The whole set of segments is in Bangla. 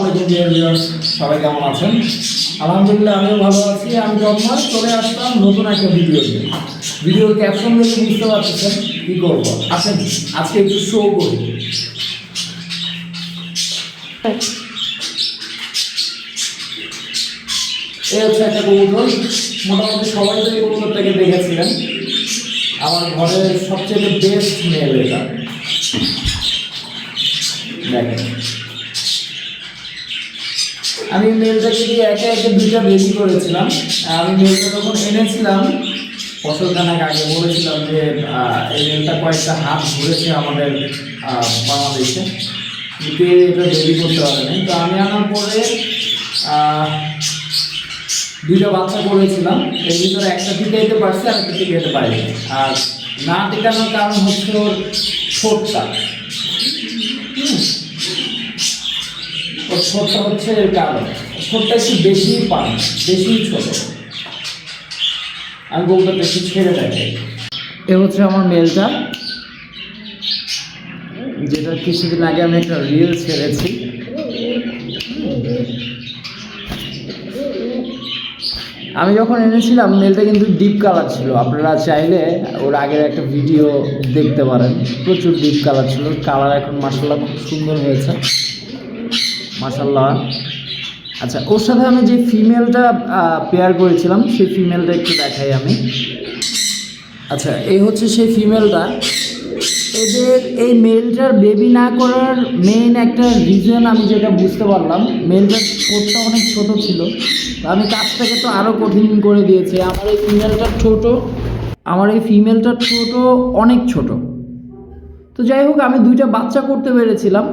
dear viewers, সবাই আছেন? আমিও আমি চলে আসলাম নতুন একটা ভিডিও বুঝতে কি করব। আজকে একটু শো হচ্ছে একটা মোটামুটি সবাই তো দেখেছিলেন। আমার ঘরের সবচেয়ে বেস্ট মেল এটা। দেখেন। আমি মেলটাকে থেকে একে একে দুইটা বেশি করেছিলাম আমি মেলটা যখন এনেছিলাম। বছর খানেক আগে বলেছিলাম যে এই মেলটা কয়েকটা হাত ঘুরেছে আমাদের বাংলাদেশে। কিন্তু এটা বেবি করতে পারেনি। তো আমি আনার পরে দুইটা বাচ্চা করেছিলাম। এর ভিতরে একটা টিকাইতে পারছে, আর একটা টিকাইতে পারিনি। আর না টিকানোর কারণ হচ্ছে ওর ঠোঁটটা। হুম। ওর হচ্ছে কারণ। ঠোঁটটা একটু বেশি পান, বেশি ছোট আমি বলতে বেশি ছেড়ে দেয় এ হচ্ছে আমার মেলটা যেটা কিছুদিন আগে আমি একটা রিল ছেড়েছি। আমি যখন এনেছিলাম মেলটা কিন্তু ডিপ কালার ছিল। আপনারা চাইলে ওর আগের একটা ভিডিও দেখতে পারেন। প্রচুর ডিপ কালার ছিল। কালার এখন মাসাল্লাহ খুব সুন্দর হয়েছে। মাসাল্লাহ আচ্ছা ওর সাথে আমি যে ফিমেলটা পেয়ার করেছিলাম, সেই ফিমেলটা একটু দেখাই আমি। আচ্ছা এই হচ্ছে সেই ফিমেলটা এদের এই মেলটার বেবি না করার মেইন একটা রিজন আমি যেটা বুঝতে পারলাম মেলটার ঠোঁটটা অনেক ছোট ছিল। আমি কাজটাকে তো আরও কঠিন করে দিয়েছি। আমার এই ফিমেলটার ছোট, আমার এই ফিমেলটার ছোট, অনেক ছোট। তো যাই হোক, আমি দুইটা বাচ্চা করতে পেরেছিলাম।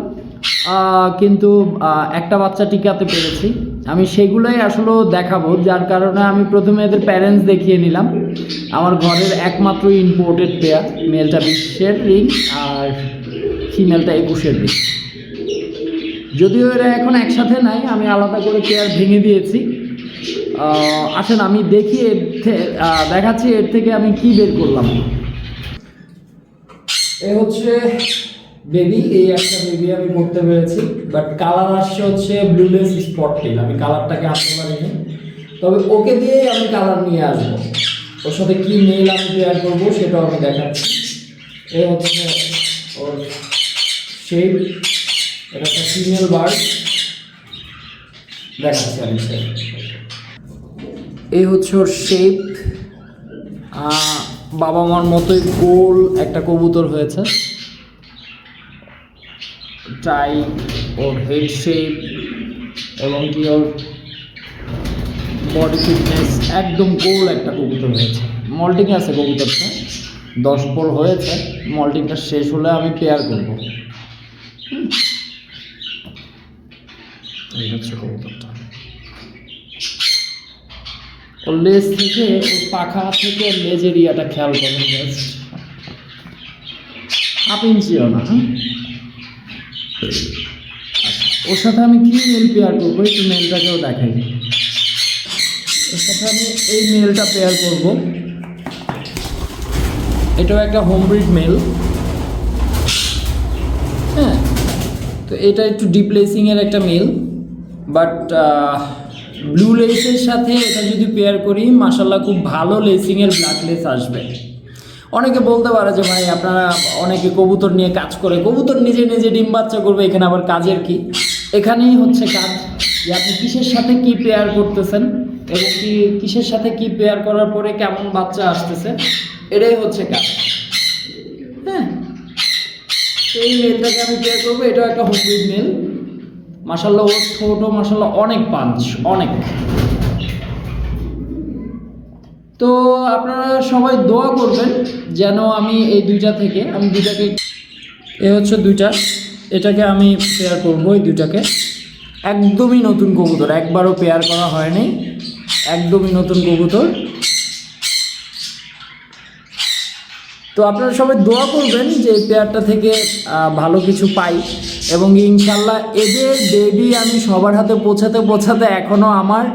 কিন্তু একটা বাচ্চা টিকাতে পেরেছি। আমি সেগুলোই আসলে দেখাবো, যার কারণে আমি প্রথমে এদের প্যারেন্টস দেখিয়ে নিলাম। আমার ঘরের একমাত্র ইম্পোর্টেড পেয়ার মেলটা বিশের রিং আর ফিমেলটা একুশের রিং যদিও এরা এখন একসাথে নাই, আমি আলাদা করে পেয়ার ভেঙে দিয়েছি। আসেন, আমি দেখি এর দেখাচ্ছি এর থেকে আমি কি বের করলাম। এ হচ্ছে বেবি এই একটা বেবি আমি করতে পেরেছি বাট কালার আসছে হচ্ছে ব্লুলেস স্পট টিল আমি কালারটাকে আনতে পারিনি। তবে ওকে দিয়েই আমি কালার নিয়ে আসব। ওর সাথে কি মেল আমি পেয়ার করব সেটাও আমি দেখাচ্ছি। এই হচ্ছে ওর শেপ এটা একটা ফিমেল বার্ড দেখাচ্ছি আমি এই হচ্ছে ওর শেপ বাবা মার মতোই গোল একটা কবুতর হয়েছে। টাই ওর হেড শেপ এবং কি ওর বডি ফিটনেস একদম গোল একটা কবুতর হয়েছে। মল্টিং আছে কবুতরটা। দশ পর হয়েছে। মল্টিংটা শেষ হলে আমি পেয়ার করব। এই হচ্ছে কবুতরটা। ওর লেজ থেকে ওর পাখা থেকে ওর লেজের ইয়াটা খেয়াল করেন। জাস্ট হাফ ইঞ্চিও না ওর সাথে আমি কি মেল পেয়ার করব? একটু মেলটাকেও দেখাই। ওর সাথে আমি এই মেলটা পেয়ার করব। এটাও একটা হোম ব্রিড মেল হ্যাঁ তো এটা একটু ডিপ্লেসিংয়ের একটা মেল বাট ব্লু লেসের সাথে এটা যদি পেয়ার করি মাসাল্লাহ খুব ভালো লেসিংয়ের ব্ল্যাক লেস আসবে। অনেকে বলতে পারে যে, ভাই, আপনারা অনেকে কবুতর নিয়ে কাজ করে, কবুতর নিজে নিজে ডিম বাচ্চা করবে, এখানে আবার কাজের কি? এখানেই হচ্ছে কাজ। যে, আপনি কিসের সাথে কি পেয়ার করতেছেন এবং কি, কিসের সাথে কি পেয়ার করার পরে কেমন বাচ্চা আসতেছে, এটাই হচ্ছে কাজ। হ্যাঁ। এই মেলটাকে আমি পেয়ার করব, এটাও একটা হোমব্রিড মেল মাসাল্লাহ ওর ছোট মাসাল্লাহ অনেক পাঞ্চ অনেক। তো আপনারা সবাই দোয়া করবেন যেন আমি এই দুইটা থেকে, আমি দুইটাকে, এ হচ্ছে দুইটা, এটাকে আমি পেয়ার করব এই দুইটাকে। একদমই নতুন কবুতর, একবারও পেয়ার করা হয়নি, একদমই নতুন কবুতর। তো আপনারা সবাই দোয়া করবেন যে এই পেয়ারটা থেকে ভালো কিছু পাই এবং ইনশাল্লাহ এদের বেবি আমি সবার হাতে পৌঁছাতে পৌঁছাতে এখনও আমার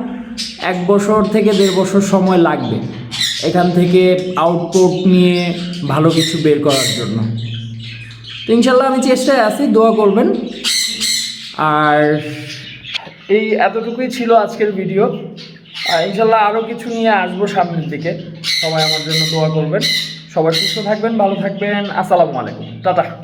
এক বছর থেকে দেড় বছর সময় লাগবে এখান থেকে আউটপুট নিয়ে ভালো কিছু বের করার জন্য। তো ইনশাল্লাহ আমি চেষ্টায় আছি, দোয়া করবেন। আর এই এতটুকুই ছিল আজকের ভিডিও আর ইনশাল্লাহ আরও কিছু নিয়ে আসব সামনের দিকে। সবাই আমার জন্য দোয়া করবেন। সবাই সুস্থ থাকবেন, ভালো থাকবেন। আসসালামু আলাইকুম। টাটা।